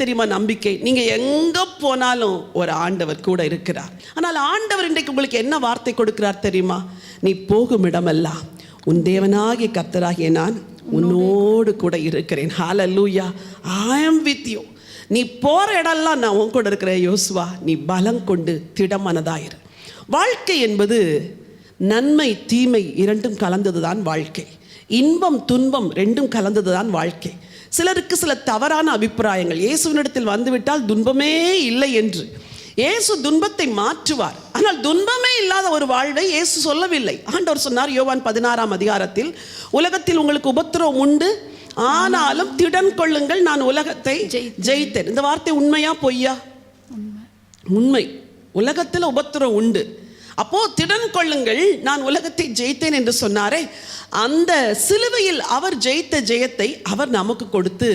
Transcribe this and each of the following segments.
தெரியுமா நம்பிக்கை. நீங்க எங்க போனாலும் ஒரு ஆண்டவர் கூட இருக்கிறார். ஆனால் ஆண்டவர் இன்றைக்கு உங்களுக்கு என்ன வார்த்தை கொடுக்கிறார் தெரியுமா? நீ போகும் இடமெல்லாம் உன் தேவனாகிய கத்தராகிய நான் உன்னோடு கூட இருக்கிறேன். ஹால ஐ am வித்யோ நீ போற இடம்லாம் நான் உன் கூட இருக்கிறேன் யோசுவா. நீ பலம் கொண்டு திடமனதாயிரு. வாழ்க்கை என்பது நன்மை தீமை இரண்டும் கலந்தது தான் வாழ்க்கை. இன்பம் துன்பம் ரெண்டும் கலந்தது தான் வாழ்க்கை. சிலருக்கு சில தவறான அபிப்பிராயங்கள். இயேசுவினிடத்தில் வந்துவிட்டால் துன்பமே இல்லை என்று. இயேசு துன்பத்தை மாற்றுவார். ஆனால் துன்பமே இல்லாத ஒரு வாழ்வை இயேசு சொல்லவில்லை. ஆண்டவர் சொன்னார் யோவான் பதினாறாம் அதிகாரத்தில் உலகத்தில் உங்களுக்கு உபத்திரவம் உண்டு. ஆனாலும் திடன் கொள்ளுங்கள் நான் உலகத்தை ஜெயித்தேன். இந்த வார்த்தை உண்மையா பொய்யா? உண்மை. உலகத்தில் உபத்திரம் உண்டு. அப்போ திடன் கொள்ளுங்கள் நான் உலகத்தை ஜெயித்தேன் என்று சொன்னாரே. அந்த சிலுவையில் அவர் ஜெயித்த ஜெயத்தை அவர் நமக்கு கொடுத்து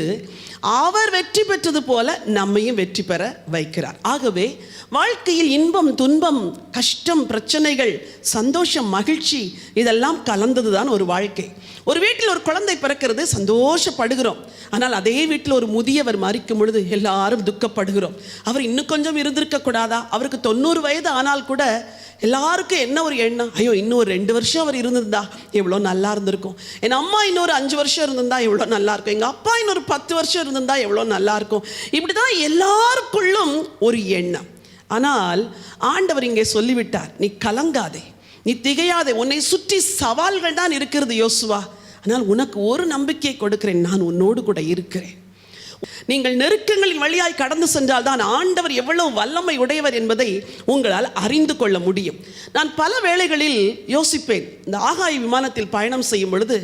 அவர் வெற்றி பெற்றது போல நம்மையும் வெற்றி பெற வைக்கிறார். ஆகவே வாழ்க்கையில் இன்பம் துன்பம் கஷ்டம் பிரச்சனைகள் சந்தோஷம் மகிழ்ச்சி இதெல்லாம் கலந்ததுதான் ஒரு வாழ்க்கை. ஒரு வீட்டில் ஒரு குழந்தை பிறக்கிறது சந்தோஷப்படுகிறோம். ஆனால் அதே வீட்டில் ஒரு முதியவர் மறிக்கும் பொழுது எல்லாரும் துக்கப்படுகிறோம். அவர் இன்னும் கொஞ்சம் இருந்திருக்க கூடாதா அவருக்கு தொண்ணூறு வயது ஆனால் கூட எல்லாருக்கும் என்ன ஒரு எண்ணம்? ஐயோ இன்னும் ஒரு ரெண்டு வருஷம் அவர் இருந்திருந்தா எவ்வளோ நல்லா இருந்திருக்கும். என் அம்மா இன்னொரு அஞ்சு வருஷம் இருந்திருந்தா எவ்வளோ நல்லா இருக்கும். எங்கள் அப்பா இன்னொரு பத்து வருஷம் இருந்திருந்தா எவ்வளோ நல்லா இருக்கும். இப்படி தான் எல்லாருக்குள்ளும் ஒரு எண்ணம். ஆனால் ஆண்டவர் இங்கே சொல்லிவிட்டார் நீ கலங்காதே நீ திகையாதே. உன்னை சுற்றி சவால்கள் தான் இருக்கிறது யோசுவா. ஆனால் உனக்கு ஒரு நம்பிக்கை கொடுக்கிறேன் நான் உன்னோடு கூட இருக்கிறேன். நீங்கள் நெருக்கங்களின் வழியாய் கடந்து சென்றால் தான் ஆண்டவர் எவ்வளவு வல்லமை உடையவர் என்பதை உங்களால் அறிந்து கொள்ள முடியும். நான் பல வேளைகளில் யோசிப்பேன். இந்த ஆகாய விமானத்தில் பயணம் செய்யும் பொழுது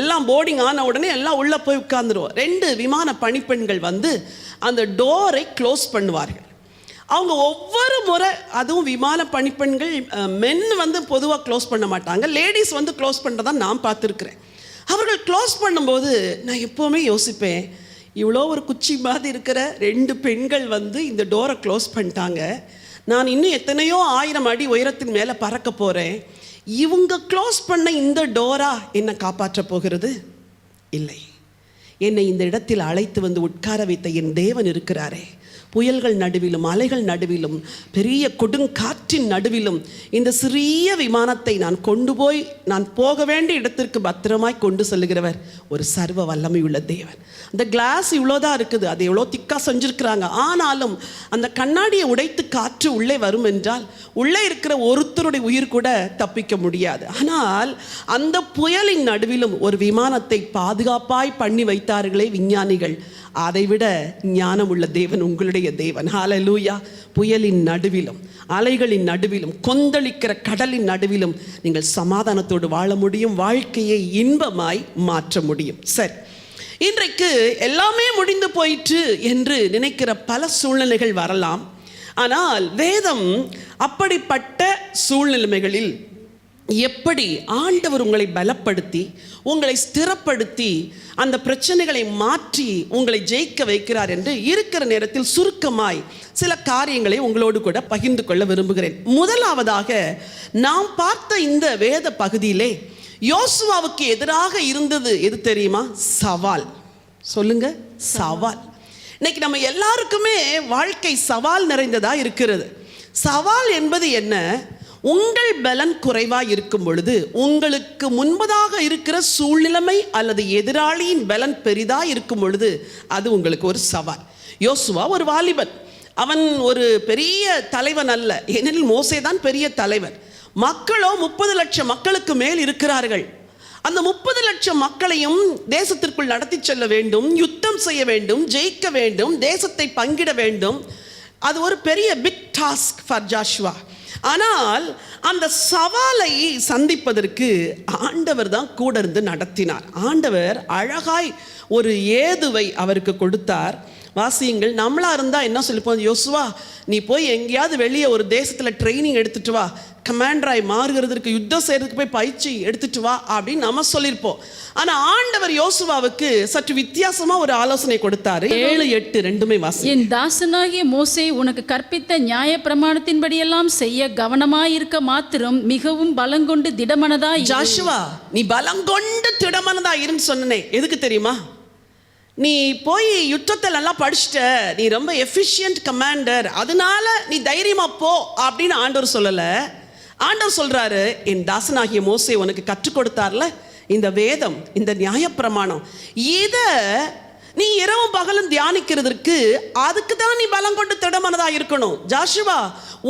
எல்லாம் போர்டிங் ஆன உடனே எல்லாம் உள்ளே போய் உட்கார்ந்துருவோம். ரெண்டு விமான பணிப்பெண்கள் வந்து அந்த டோரை க்ளோஸ் பண்ணுவார்கள். அவங்க ஒவ்வொரு முறை அதுவும் விமான பணிப்பெண்கள் மென் வந்து பொதுவாக க்ளோஸ் பண்ண மாட்டாங்க. லேடிஸ் வந்து க்ளோஸ் பண்ணுறதா நான் பார்த்துருக்குறேன். அவர்கள் க்ளோஸ் பண்ணும்போது நான் எப்போவுமே யோசிப்பேன் இவ்வளோ ஒரு குச்சி மாதிரி இருக்கிற ரெண்டு பெண்கள் வந்து இந்த டோரை க்ளோஸ் பண்ணிட்டாங்க. நான் இன்னும் எத்தனையோ ஆயிரம் அடி உயரத்தின் மேலே பறக்க போகிறேன் இவங்க க்ளோஸ் பண்ண இந்த டோரா என்னை காப்பாற்ற போகிறது? இல்லை. என்னை இந்த இடத்தில் அழைத்து வந்து உட்கார வைத்த என் தேவன் இருக்கிறாரே. புயல்கள் நடுவிலும் அலைகள் நடுவிலும் பெரிய கொடுங்காற்றின் நடுவிலும் இந்த சிறிய விமானத்தை நான் கொண்டு போய் நான் போக வேண்டிய இடத்திற்கு பத்திரமாய் கொண்டு செல்லுகிறவர் ஒரு சர்வ வல்லமை உள்ள தேவன். அந்த கிளாஸ் இவ்வளோதான் இருக்குது அது எவ்வளோ திக்காக செஞ்சுருக்கிறாங்க. ஆனாலும் அந்த கண்ணாடியை உடைத்து காற்று உள்ளே வரும் என்றால் உள்ளே இருக்கிற ஒருத்தருடைய உயிர் கூட தப்பிக்க முடியாது. ஆனால் அந்த புயலின் நடுவிலும் ஒரு விமானத்தை பாதுகாப்பாய் பண்ணி வைத்து வைத்தார்களே விஞ்ஞானிகள். அதைவிட ஞானமுள்ள தேவன் உங்களுடைய தேவன். ஹாலலூயா புயலின் நடுவிலும் அலைகளின் நடுவிலும் கொந்தளிக்கிற கடலின் நடுவிலும் நீங்கள் சமாதானத்தோடு வாழ முடியும் வாழ்க்கையை இன்பமாய் மாற்ற முடியும். சரி. இன்றைக்கு எல்லாமே முடிந்து போயிற்று என்று நினைக்கிற பல சூழ்நிலைகள் வரலாம். ஆனால் வேதம் அப்படிப்பட்ட சூழ்நிலைமைகளில் எப்படி ஆண்டவர் உங்களை பலப்படுத்தி உங்களை ஸ்திரப்படுத்தி அந்த பிரச்சனைகளை மாற்றி உங்களை ஜெயிக்க வைக்கிறார் என்று இருக்கிற நேரத்தில் சுருக்கமாய் சில காரியங்களை உங்களோடு கூட பகிர்ந்து கொள்ள விரும்புகிறேன். முதலாவதாக நாம் பார்த்த இந்த வேத பகுதியிலே யோசுவாவுக்கு எதிராக இருந்தது எது தெரியுமா? சவால். சொல்லுங்க சவால். இன்னைக்கு நம்ம எல்லாருக்குமே வாழ்க்கை சவால் நிறைந்ததா இருக்கிறது. சவால் என்பது என்ன? உங்கள் பலன் குறைவா இருக்கும் பொழுது உங்களுக்கு முன்பதாக இருக்கிற சூழ்நிலைமை அல்லது எதிராளியின் பலன் பெரிதா இருக்கும் பொழுது அது உங்களுக்கு ஒரு சவால். யோசுவா ஒரு வாலிபன். அவன் ஒரு பெரிய தலைவன் அல்ல. ஏனெனில் மோசே தான் பெரிய தலைவன். மக்களோ முப்பது லட்சம் மக்களுக்கு மேல் இருக்கிறார்கள். அந்த முப்பது லட்சம் மக்களையும் தேசத்திற்குள் நடத்தி செல்ல வேண்டும் யுத்தம் செய்ய வேண்டும் ஜெயிக்க வேண்டும் தேசத்தை பங்கிட வேண்டும். அது ஒரு பெரிய பிக் டாஸ்க் ஃபார் ஜாஷ்வா ஆனால் அந்த சவாலை சந்திப்பதற்கு ஆண்டவர் தான் கூட இருந்து நடத்தினார். ஆண்டவர் அழகாய் ஒரு ஏதுவை அவருக்கு கொடுத்தார். வாசியுங்கள். நம்மளா இருந்தா என்ன சொல்லிப்போம்? யோசுவா நீ போய் எங்கேயாவது வெளியே ஒரு தேசத்துல ட்ரைனிங் எடுத்துட்டு வா. கமாண்டராய் மாறுகிறதுக்கு யுத்தம் செய்யறதுக்கு போய் பயிற்சி எடுத்துட்டு வா அப்படின்னு நம்ம சொல்லியிருப்போம். ஆனா ஆண்டவர் யோசுவாவுக்கு சற்று வித்தியாசமா ஒரு ஆலோசனை கொடுத்தாரு. ஏழு எட்டு ரெண்டுமே வாசி என் தாசனாகிய மோசே உனக்கு கற்பித்த நியாய பிரமாணத்தின்படியெல்லாம் செய்ய கவனமாயிருக்க மாத்திரம் மிகவும் பலங்கொண்டு திடமனதாய் இரு. ஜாஷுவா நீ பலம் கொண்டு திடமனதா இருன்னு சொன்னனே. எதுக்கு தெரியுமா? நீ போய் யுத்தத்தை நல்லா படிச்சுட்ட நீ ரொம்ப எஃபிஷியன்ட் கமாண்டர் அதனால நீ தைரியமா போ அப்படின்னு ஆண்டவர் சொல்லலை. ஆண்டவர் சொல்றாரு என் தாசனாகிய மோசை உனக்கு கற்றுக் கொடுத்தார்ல? இந்த வேதம் இந்த நியாயப்பிரமாணம் இதை நீ இரவும் பகலும் தியானிக்கிறதுக்கு அதுக்கு தான் நீ பலம் கொண்டு திடமனதா இருக்கணும். ஜாஷுவா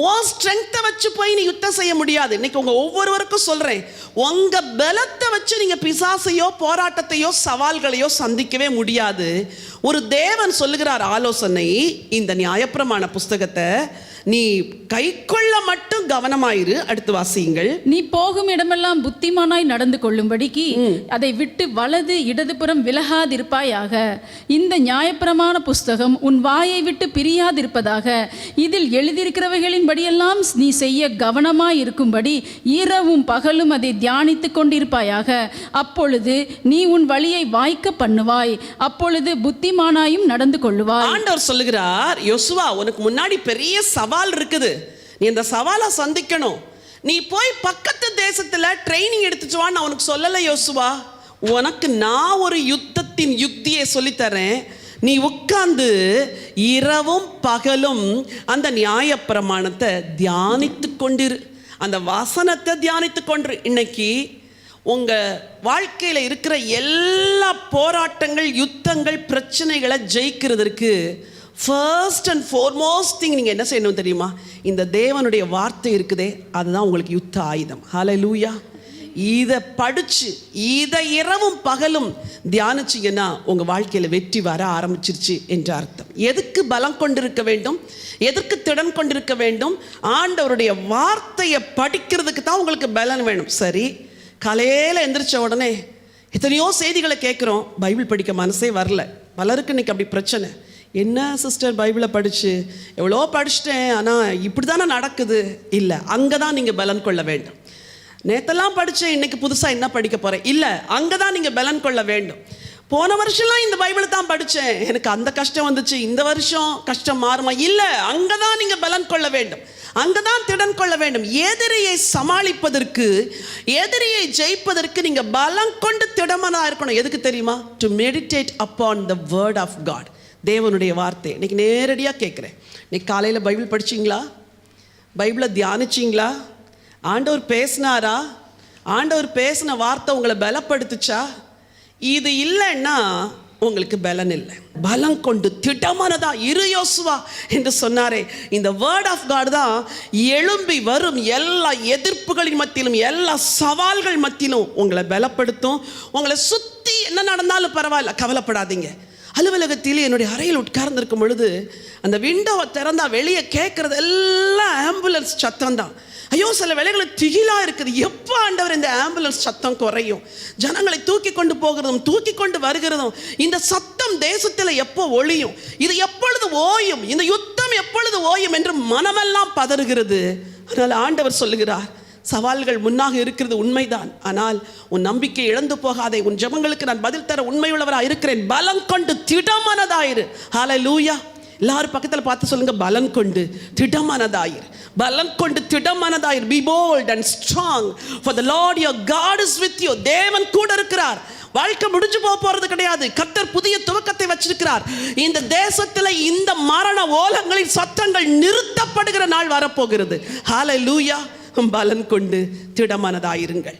உன் ஸ்ட்ரென்த்தை வச்சு போய் நீ யுத்தம் செய்ய முடியாது. இன்னைக்கு உங்க ஒவ்வொருவருக்கும் சொல்றேன். உங்க பலத்தை வச்சு நீங்க பிசாசையோ போராட்டத்தையோ சவால்களையோ சந்திக்கவே முடியாது. ஒரு தேவன் சொல்லுகிறார் ஆலோசனை இந்த நியாயப்பிரமாண புஸ்தகத்தை நீ கைக்கொள்ள மட்டும் கவனமாயிரு அடுத்து வாசியுங்கள். நீ போகும் இடமெல்லாம் புத்திமானாய் நடந்து கொள்ளும்படிக்கு அதை விட்டு வலது இடதுபுறம் விலகாதிருப்பாயாக. இந்த நியாயப்பிரமாண புஸ்தகம் உன் வாயை விட்டு பிரியாதிருப்பதாக. இதில் எழுதியிருக்கிறவைகளின்படியெல்லாம் நீ செய்ய கவனமாய் இருக்கும்படி இரவும் பகலும் அதை தியானித்துக் கொண்டிருப்பாயாக. அப்பொழுது நீ உன் வழியை வாய்க்க பண்ணுவாய். அப்பொழுது புத்திமானாயும் நடந்து கொள்ளுவாய். ஆண்டவர் சொல்லுகிறார் யோசுவா உனக்கு முன்னாடி பெரிய சவால் இருக்குது. நீ இந்த சவாலை சந்திக்கணும். நீ போய் பக்கத்து தேசத்தில் ட்ரைனிங் எடுத்துச்சுவான்னு அவனுக்கு சொல்லலை யோசுவா. உனக்கு நான் ஒரு யுத்தத்தின் யுக்தியை சொல்லித்தரேன். நீ உட்கார்ந்து இரவும் பகலும் அந்த நியாயப்பிரமாணத்தை தியானித்து கொண்டிரு. அந்த வசனத்தை தியானித்து கொண்டு இன்னைக்கு உங்கள் வாழ்க்கையில் இருக்கிற எல்லா போராட்டங்கள் யுத்தங்கள் பிரச்சனைகளை ஜெயிக்கிறதுக்கு ஃபர்ஸ்ட் அண்ட் foremost திங் நீங்கள் என்ன செய்யணும் தெரியுமா? இந்த தேவனுடைய வார்த்தை இருக்குதே அதுதான் உங்களுக்கு யுத்த ஆயுதம். ஹalleluya இதை படித்து இதை இரவும் பகலும் தியானிச்சிங்கன்னா உங்கள் வாழ்க்கையில் வெற்றி வர ஆரம்பிச்சிருச்சு என்ற அர்த்தம். எதுக்கு பலம் கொண்டிருக்க வேண்டும்? எதற்கு திடன் கொண்டிருக்க வேண்டும்? ஆண்டவருடைய வார்த்தையை படிக்கிறதுக்கு தான் உங்களுக்கு பலன் வேணும். சரி கலையில் எந்திரிச்ச உடனே எத்தனையோ செய்திகளை கேட்குறோம். பைபிள் படிக்க மனசே வரல. பலருக்கு இன்னைக்கு அப்படி பிரச்சனை. என்ன சிஸ்டர் பைபிளை படிச்சு? எவ்வளோ படிச்சிட்டேன் ஆனால் இப்படி தானே நடக்குது? இல்லை அங்கே தான் நீங்கள் பலன் கொள்ள வேண்டும். நேற்றெல்லாம் படித்தேன் இன்னைக்கு புதுசாக என்ன படிக்க போகிறேன் இல்லை அங்கே தான் நீங்கள் பலன் கொள்ள வேண்டும். போன வருஷம்லாம் இந்த பைபிளை தான் படித்தேன் எனக்கு அந்த கஷ்டம் வந்துச்சு இந்த வருஷம் கஷ்டம் மாறுமா? இல்லை அங்கே தான் நீங்கள் பலன் கொள்ள வேண்டும். அங்கே தான் திடன் கொள்ள வேண்டும். எதிரியை சமாளிப்பதற்கு எதிரியை ஜெயிப்பதற்கு நீங்கள் பலம் கொண்டு திடமனாக இருக்கணும். எதுக்கு தெரியுமா? To meditate upon the word of God தேவனுடைய வார்த்தை. இன்றைக்கி நேரடியாக கேட்குறேன் இன்னைக்கு காலையில் பைபிள் படிச்சீங்களா? பைபிளை தியானிச்சிங்களா? ஆண்டவர் பேசினாரா? ஆண்டவர் பேசின வார்த்தை உங்களை பலப்படுத்துச்சா? இது இல்லைன்னா உங்களுக்கு பலன் இல்லை. பலம் கொண்டு திட்டமானதா இரு யோசுவா என்று சொன்னாரே. இந்த வேர்ட் ஆஃப் காட் தான் எழும்பி வரும் எல்லா எதிர்ப்புகளின் மத்தியிலும் எல்லா சவால்கள் மத்தியிலும் உங்களை பலப்படுத்தும். உங்களை சுற்றி என்ன நடந்தாலும் பரவாயில்ல கவலைப்படாதீங்க. அலுவலகத்தில் என்னுடைய அறையில் உட்கார்ந்திருக்கும் பொழுது அந்த விண்டோவை திறந்தால் வெளியே கேட்குறது எல்லாம் ஆம்புலன்ஸ் சத்தம் தான் ஐயோ சில வேலைகளில் திகிலா இருக்குது. எப்போ ஆண்டவர் இந்த ஆம்புலன்ஸ் சத்தம் குறையும்? ஜனங்களை தூக்கி கொண்டு போகிறதும் தூக்கி கொண்டு வருகிறதும் இந்த சத்தம் தேசத்தில் எப்போ ஒழியும் இது எப்பொழுது ஓயும்? இந்த யுத்தம் எப்பொழுது ஓயும் என்று மனமெல்லாம் பதறுகிறது. அதனால் ஆண்டவர் சொல்லுகிறார் சவால்கள் முன்னாக இருக்கிறது உண்மைதான். ஆனால் உன் நம்பிக்கை இழந்து போகாதே. உன் ஜபங்களுக்கு நான் பதில் தர உண்மையுள்ளவராக இருக்கிறேன். பலம் கொண்டு திடமனதாயிரு. ஹாலை லூயா எல்லாரும் பக்கத்தில் பார்த்து சொல்லுங்க பலம் கொண்டு திடமானதாயிர். பலம் கொண்டு திடமானதாயிர். Be bold and strong for the lord your God is with you தேவன் கூட இருக்கிறார். வாழ்க்கை முடிஞ்சு போக போறது கிடையாது. கத்தர் புதிய துவக்கத்தை வச்சிருக்கிறார். இந்த தேசத்தில் இந்த மரண ஓலங்களின் சத்தங்கள் நிறுத்தப்படுகிற நாள் வரப்போகிறது. ஹாலை லூயா பலன் கொண்டு திடமனதாயிருங்கள்.